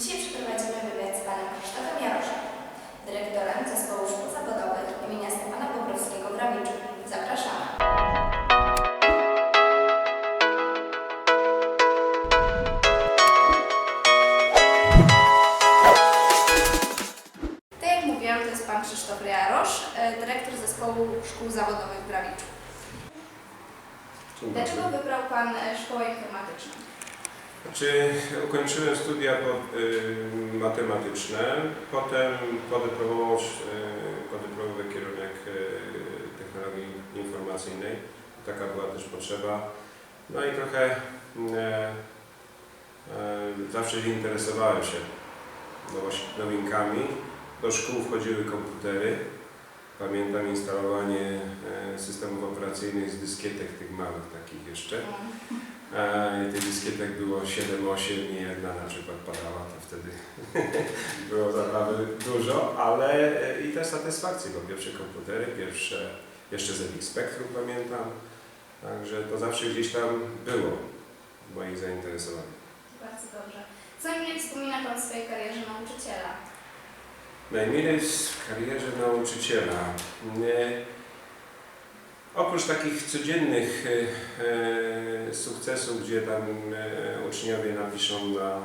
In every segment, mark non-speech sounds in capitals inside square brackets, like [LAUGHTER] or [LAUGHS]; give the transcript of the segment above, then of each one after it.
Dzisiaj przeprowadzimy wywiad z panem Krzysztofem Jaroszem, dyrektorem Zespołu Szkół Zawodowych imienia Stefana Bobrowskiego w Rawiczu. Zapraszamy. Tak jak mówiłam, to jest pan Krzysztof Jarosz, e, dyrektor Zespołu Szkół Zawodowych w Rawiczu. Dlaczego wybrał pan e, szkołę informatyczną? Znaczy, ukończyłem studia y, matematyczne, potem podyplomowy kierunek y, technologii informacyjnej. Taka była też potrzeba. No i trochę y, zawsze interesowałem się nowinkami. Do szkół wchodziły komputery. Pamiętam instalowanie systemów operacyjnych z dyskietek tych małych takich jeszcze. E, tych dyskietek było 7-8 i jedna na przykład padała, to wtedy [LAUGHS] było zabawy dużo, ale e, i też satysfakcji, bo pierwsze komputery, pierwsze, jeszcze ZX Spectrum pamiętam, także to zawsze gdzieś tam było w moich zainteresowaniach. Bardzo dobrze. Co najmniej wspomina pan w swojej karierze nauczyciela? Najmilej w karierze nauczyciela. Nie, oprócz takich codziennych e, e, sukcesów, gdzie tam e, uczniowie napiszą na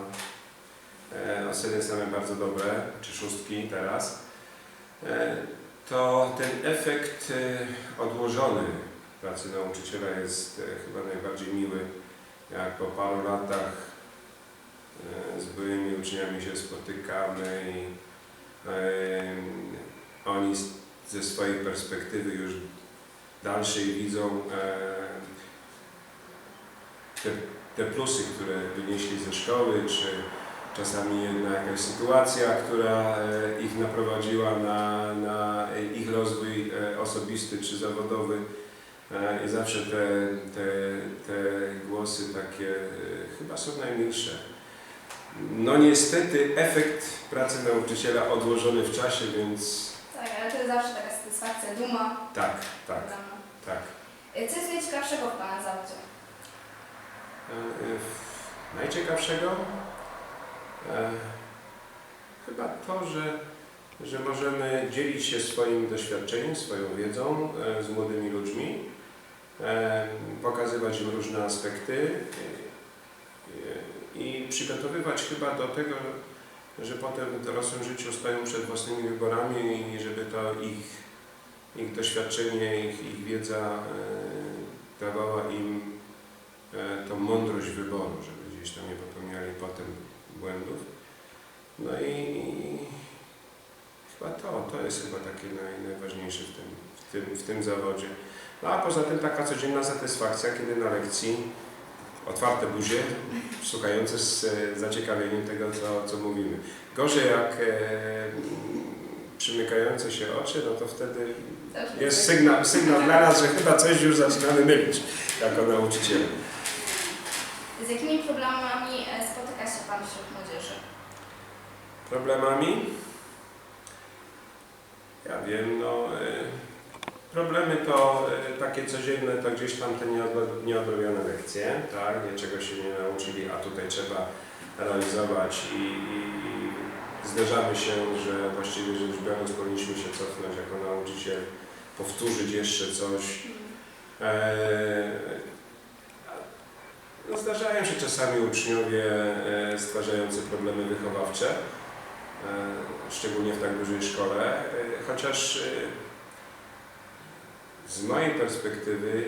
oceny same bardzo dobre, czy szóstki teraz, to ten efekt odłożony pracy nauczyciela jest chyba najbardziej miły, jak po paru latach z byłymi uczniami się spotykamy i Oni ze swojej perspektywy już dalszej widzą em, te, te plusy, które wynieśli ze szkoły, czy czasami jedna jakaś sytuacja, która e, ich naprowadziła na, na ich rozwój e, osobisty czy zawodowy. E, I zawsze te, te, te głosy takie e, chyba są najmilsze. No niestety efekt pracy nauczyciela odłożony w czasie, więc Tak, ale to jest zawsze taka satysfakcja, duma. tak, tak. Tak. Co jest najciekawszego w pana zawodzie? E, e, Najciekawszego? E, Chyba to, że, że możemy dzielić się swoim doświadczeniem, swoją wiedzą e, z młodymi ludźmi, e, pokazywać im różne aspekty e, i przygotowywać chyba do tego, że potem w dorosłym życiu stoją przed własnymi wyborami i żeby to ich, ich doświadczenie, ich, ich wiedza e, dawała im e, tą mądrość wyboru, żeby gdzieś tam nie popełniali potem błędów. No i chyba to, to jest chyba takie naj, najważniejsze w tym, w, tym, w tym zawodzie. No a poza tym taka codzienna satysfakcja, kiedy na lekcji otwarte buzie, słuchające z zaciekawieniem tego, co, co mówimy. Gorzej jak e, przymykające się oczy, no to wtedy jest sygnał, sygnał dla nas, że chyba coś już zaczynamy mylić jako nauczyciele. Z jakimi problemami e, spotyka się pan wśród młodzieży? Problemami? Ja wiem, no e, problemy to e, takie codzienne, to gdzieś tam te nieodro- nieodrobione lekcje, tak, niczego się nie nauczyli, a tutaj trzeba realizować i, i zderzamy się, że właściwie rzecz biorąc powinniśmy się cofnąć jako nauczyciel, powtórzyć jeszcze coś, E, No, zdarzają się czasami uczniowie e, stwarzający problemy wychowawcze, e, szczególnie w tak dużej szkole, chociaż z mojej perspektywy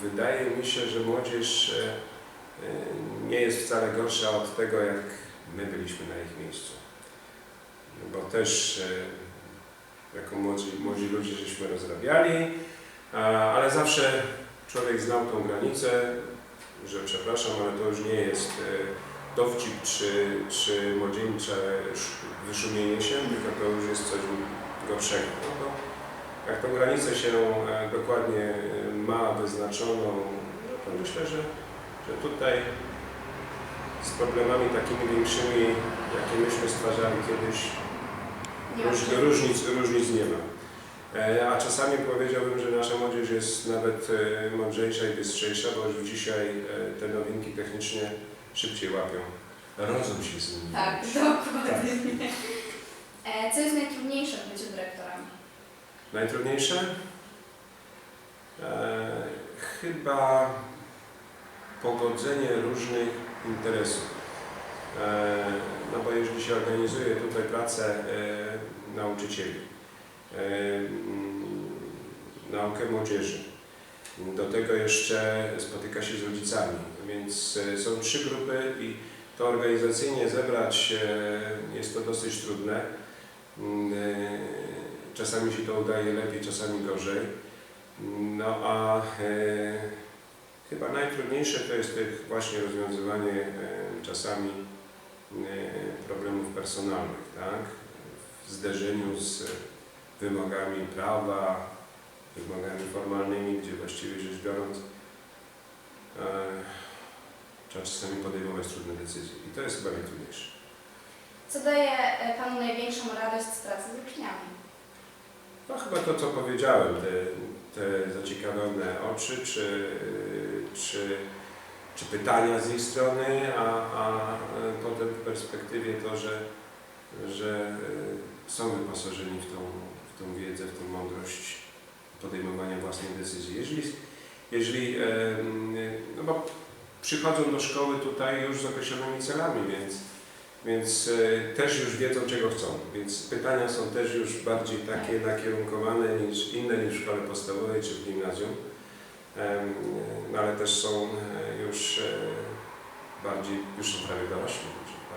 wydaje mi się, że młodzież nie jest wcale gorsza od tego, jak my byliśmy na ich miejscu. No Bo też e, jako młodzi, młodzi ludzie żeśmy rozrabiali, ale zawsze człowiek znał tą granicę, że przepraszam, ale to już nie jest e, dowcip czy, czy młodzieńcze sz- wyszumienie się, tylko to już jest coś gorszego. No to jak tą granicę się e, dokładnie ma wyznaczoną, no to myślę, że, że tutaj z problemami takimi większymi, jakie myśmy stwarzali kiedyś, Nie różnic, różnic nie ma. E, A czasami powiedziałbym, że nasza młodzież jest nawet e, mądrzejsza i bystrzejsza, bo już dzisiaj e, te nowinki technicznie szybciej łapią rozum się zmienił. Tak, dokładnie. E, Co jest najtrudniejsze w byciu dyrektorem? Najtrudniejsze? E, chyba pogodzenie różnych interesów. E, no bo jeżeli się organizuje tutaj pracę e, nauczycieli, e, mm, naukę młodzieży, do tego jeszcze spotyka się z rodzicami, więc są trzy grupy i to organizacyjnie zebrać jest to dosyć trudne. Mm, Czasami się to udaje lepiej, czasami gorzej. No a chyba najtrudniejsze to jest właśnie rozwiązywanie e, czasami e, problemów personalnych, tak? W zderzeniu z wymogami prawa, wymogami formalnymi, gdzie właściwie rzecz biorąc e, trzeba czasami podejmować trudne decyzje. I to jest chyba najtrudniejsze. Co daje Panu największą radość z pracy z uczniami? No chyba to, co powiedziałem, te, te zaciekawione oczy, czy, czy, czy pytania z ich strony, a, a potem w perspektywie to, że, że są wyposażeni w tą, w tą wiedzę, w tą mądrość podejmowania własnych decyzji. Jeżeli, jeżeli no bo przychodzą do szkoły tutaj już z określonymi celami, więc więc e, też już wiedzą, czego chcą. Więc pytania są też już bardziej takie nakierunkowane niż inne niż w szkole podstawowej czy w gimnazjum. No ale też są e, już e, bardziej, już są prawie dorośli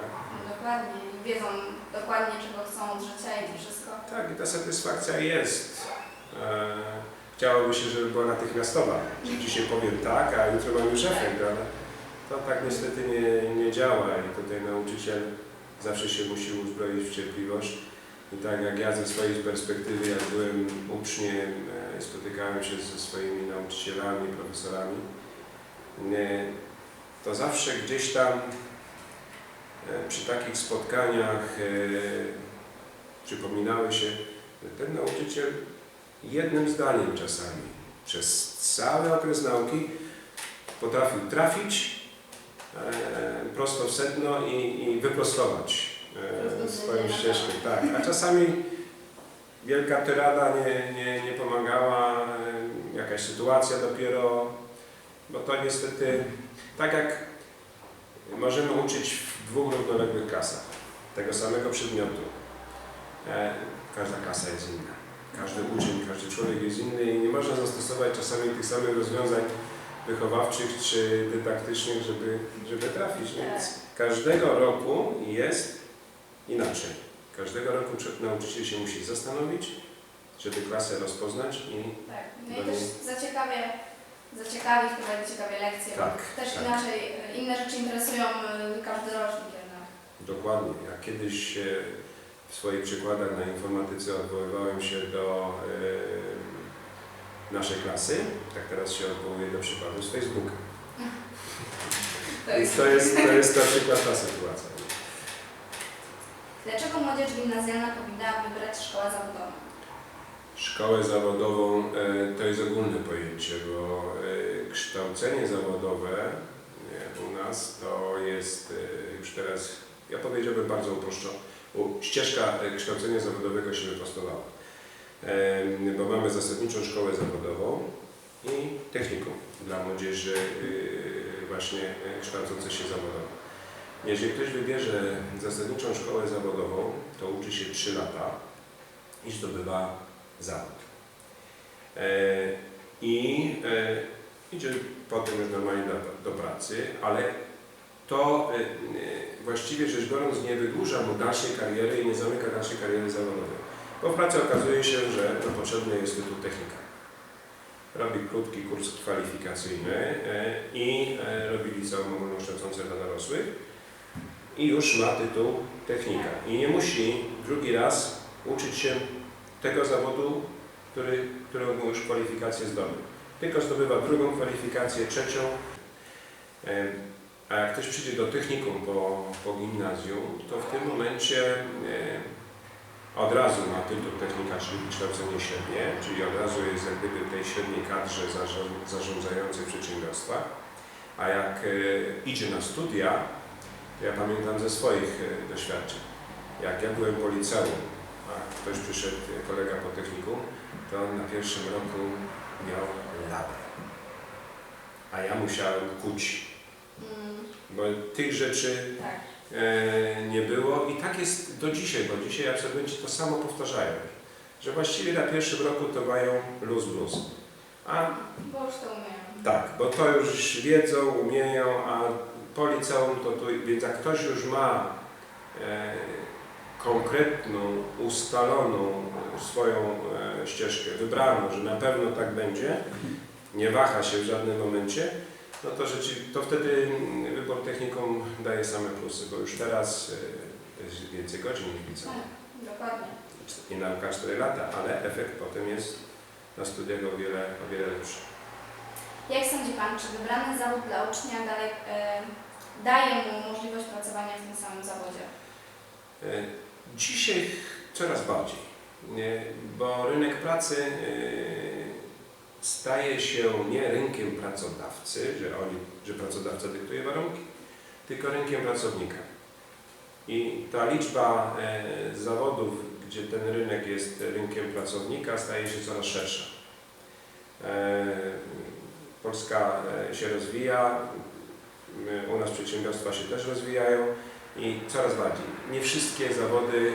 tak? No, Dokładnie. Wiedzą dokładnie, czego chcą od życia i to wszystko. Tak, i ta satysfakcja jest. E, Chciałoby się, żeby była natychmiastowa. Dzisiaj powiem tak, a jutro mam już efekt, ale to tak niestety nie, nie działa i tutaj nauczyciel zawsze się musi uzbroić w cierpliwość. I tak jak ja ze swojej perspektywy, jak byłem uczniem, spotykałem się ze swoimi nauczycielami, profesorami, nie, to zawsze gdzieś tam e, przy takich spotkaniach e, przypominały się, że ten nauczyciel jednym zdaniem czasami przez cały okres nauki potrafił trafić e, prosto w sedno i, i wyprostować e, swoją ścieżkę. Tak. A czasami wielka tyrada nie, nie, nie pomagała, e, jakaś sytuacja dopiero, bo to niestety tak jak możemy uczyć w dwóch równoległych klasach tego samego przedmiotu. E, każda klasa jest inna. Każdy uczeń, każdy człowiek jest inny i nie można zastosować czasami tych samych rozwiązań wychowawczych czy dydaktycznych, żeby, żeby trafić. Więc każdego roku jest inaczej. Każdego roku czy- nauczyciel się musi zastanowić, żeby klasę rozpoznać i Tak. No i też zaciekawie, zaciekawić, prowadzić ciekawe lekcje. Tak, Też tak. inaczej, inne rzeczy interesują e, każdy rocznik jednak. Dokładnie. Ja kiedyś e, w swoich przykładach na informatyce odwoływałem się do e, naszej klasy, tak teraz się odwołuję do przykładu z Facebooka. [LAUGHS] To Więc jest... to jest, [LAUGHS] to jest na przykład ta sytuacja. Młodzież gimnazjalna powinna wybrać szkołę zawodową? Szkołę zawodową e, to jest ogólne pojęcie, bo e, kształcenie zawodowe u nas to jest e, już teraz, ja powiedziałbym bardzo uproszczona, u- ścieżka kształcenia zawodowego się wyprostowała. Bo mamy zasadniczą szkołę zawodową i technikum dla młodzieży właśnie kształcącej się zawodowo. Jeżeli ktoś wybierze zasadniczą szkołę zawodową, to uczy się 3 lata i zdobywa zawód. E, I e, idzie potem już normalnie do, do pracy, ale to e, właściwie rzecz biorąc nie wydłuża mu dalszej kariery i nie zamyka dalszej kariery zawodowej. Bo w pracy okazuje się, że no, potrzebny jest tytuł technika. Robi krótki kurs kwalifikacyjny i robi liceum ogólnokształcące dla dorosłych i już ma tytuł technika. I nie musi drugi raz uczyć się tego zawodu, który, którego mu już kwalifikację zdobył. Tylko zdobywa drugą kwalifikację, trzecią. E, A jak ktoś przyjdzie do technikum po, po gimnazjum, to w tym momencie e, od razu ma tytuł technika, czyli wykształcenie średnie, czyli od razu jest jak gdyby w tej średniej kadrze zarząd- zarządzającej przedsiębiorstwa. A jak e, idzie na studia, Ja pamiętam ze swoich e, doświadczeń. Jak ja byłem po liceum, a ktoś przyszedł, e, kolega po technikum, to on na pierwszym roku miał labę. A ja musiałem kuć, Mm, bo tych rzeczy tak. e, nie było i tak jest do dzisiaj, bo dzisiaj absolwenci to samo powtarzają, że właściwie na pierwszym roku to mają luz blues. A Bo już to umiem. tak, bo to już wiedzą, umieją, a po liceum to tu, więc jak ktoś już ma e, konkretną, ustaloną swoją e, ścieżkę, wybraną, że na pewno tak będzie, nie waha się w żadnym momencie, no to, rzeczy, to wtedy wybór technikum daje same plusy, bo już teraz e, jest więcej godzin niż liceum. Tak, dokładnie. I nauka 4 lata, ale efekt potem jest na studiach o wiele, o wiele lepszy. Jak sądzi Pan, czy wybrany zawód dla ucznia dalej, e, daje mu możliwość pracowania w tym samym zawodzie? E, Dzisiaj coraz bardziej, bo rynek pracy e, staje się nie rynkiem pracodawcy, że, oni, że pracodawca dyktuje warunki, tylko rynkiem pracownika. I ta liczba e, zawodów, gdzie ten rynek jest rynkiem pracownika, staje się coraz szersza. Polska się rozwija, u nas przedsiębiorstwa się też rozwijają i coraz bardziej. Nie wszystkie zawody y,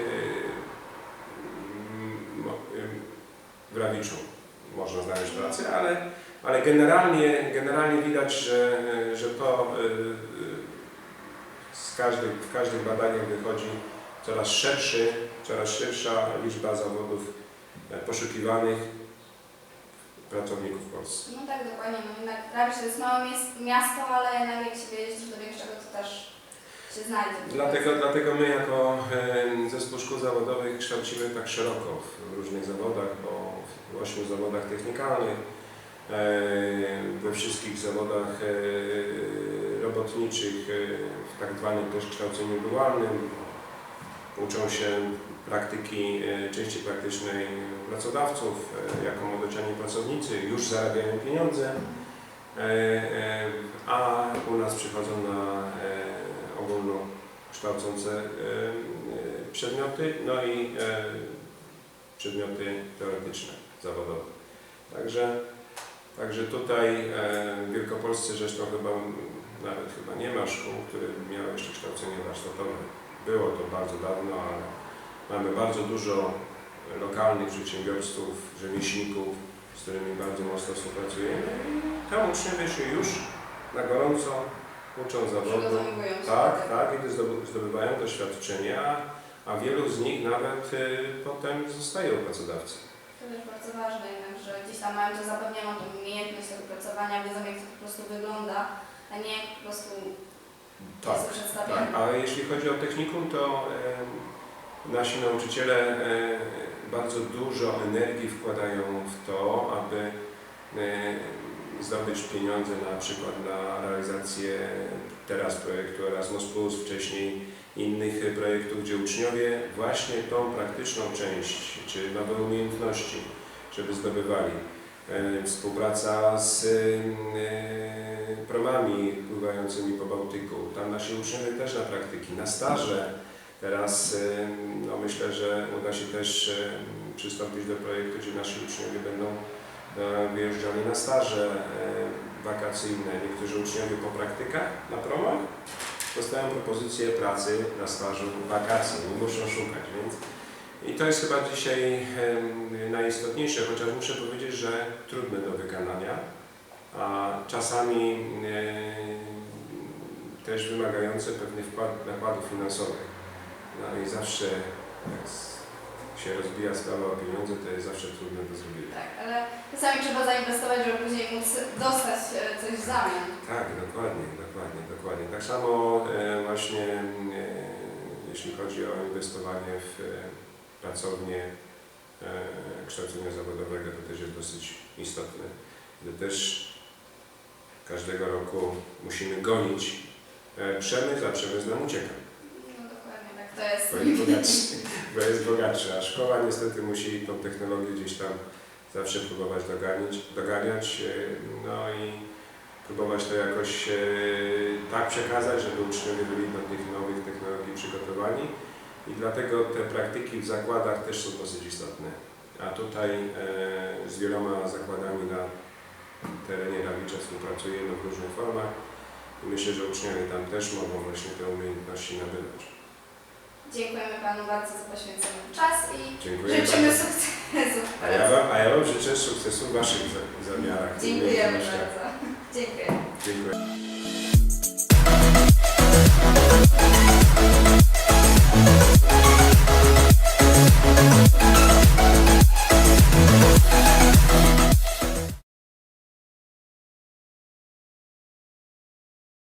mm, y, w Rawiczu można znaleźć pracę, ale, ale generalnie, generalnie widać, że, y, że to z każdym, w każdym badaniu wychodzi coraz szerszy, coraz szersza liczba zawodów poszukiwanych pracowników w Polsce. No tak, dokładnie. No jednak Rawicz to jest małe miasto, ale jednak jak się jeździsz do większego, to też się znajdzie. Dlatego, dlatego my jako zespół szkół zawodowych kształcimy tak szeroko w różnych zawodach, bo w ośmiu zawodach technikalnych, we wszystkich zawodach e, robotniczych, e, w tak zwanym też kształceniu dualnym. Uczą się praktyki, e, części praktycznej pracodawców, e, jako młodociani pracownicy, już zarabiają pieniądze, e, a u nas przychodzą na ogólnokształcące przedmioty, no i przedmioty teoretyczne, zawodowe. Także, także tutaj w Wielkopolsce zresztą chyba nawet chyba nie ma szkół, które miały jeszcze kształcenie warsztatowe. Było to bardzo dawno, ale mamy bardzo dużo lokalnych przedsiębiorców, rzemieślników, z którymi bardzo mocno współpracujemy. I Tam uczniowie się już na gorąco uczą zawodu. Tak, tak, i zdoby- zdobywają doświadczenia, a wielu z nich nawet y, potem zostaje u pracodawcy. To też bardzo ważne jednak, że gdzieś tam mają to zapewnioną tą umiejętność tego pracowania, wiedzą jak to po prostu wygląda, a nie jak po prostu Tak, jest tak. A jeśli chodzi o technikum, to nasi nauczyciele e, bardzo dużo energii wkładają w to, aby e, zdobyć pieniądze na przykład na realizację teraz projektu Erasmus+, wcześniej innych projektów, gdzie uczniowie właśnie tą praktyczną część, czy nowe umiejętności, żeby zdobywali. E, Współpraca z e, promami pływającymi po Bałtyku. Tam nasi uczniowie też na praktyki, na staże. Teraz e, no myślę, że uda się też przystąpić do projektu, gdzie nasi uczniowie będą wyjeżdżali na staże wakacyjne. Niektórzy uczniowie po praktykach na promach dostają propozycję pracy na stażu w wakacje, nie muszą szukać, więc i to jest chyba dzisiaj najistotniejsze, chociaż muszę powiedzieć, że trudne do wykonania, a czasami też wymagające pewnych nakładów finansowych. No i zawsze jak się rozbija sprawa o pieniądze, to jest zawsze trudne do zrobienia. Tak, ale czasami trzeba zainwestować, żeby później móc dostać e, coś w zamian. Tak, dokładnie, dokładnie, dokładnie. Tak samo e, właśnie e, jeśli chodzi o inwestowanie w e, pracownię e, kształcenia zawodowego, to też jest dosyć istotne. To też każdego roku musimy gonić e, przemysł, a przemysł nam ucieka, No dokładnie, tak to jest. bo jest bogatszy, bo jest bogatszy, a szkoła niestety musi tą technologię gdzieś tam zawsze próbować doganiać, doganiać e, no i próbować to jakoś tak przekazać, żeby uczniowie byli do tych nowych technologii przygotowani i dlatego te praktyki w zakładach też są dosyć istotne. A tutaj e, z wieloma zakładami na terenie Rawicza współpracujemy w różnych formach i myślę, że uczniowie tam też mogą właśnie te umiejętności nabywać. Dziękujemy Panu bardzo za poświęcony czas i Dziękuję życzymy bardzo. sukcesu. A ja Wam, a ja wam życzę sukcesu w Waszych za- zamiarach. Dziękujemy bardzo. Dziękuję. Dziękuję.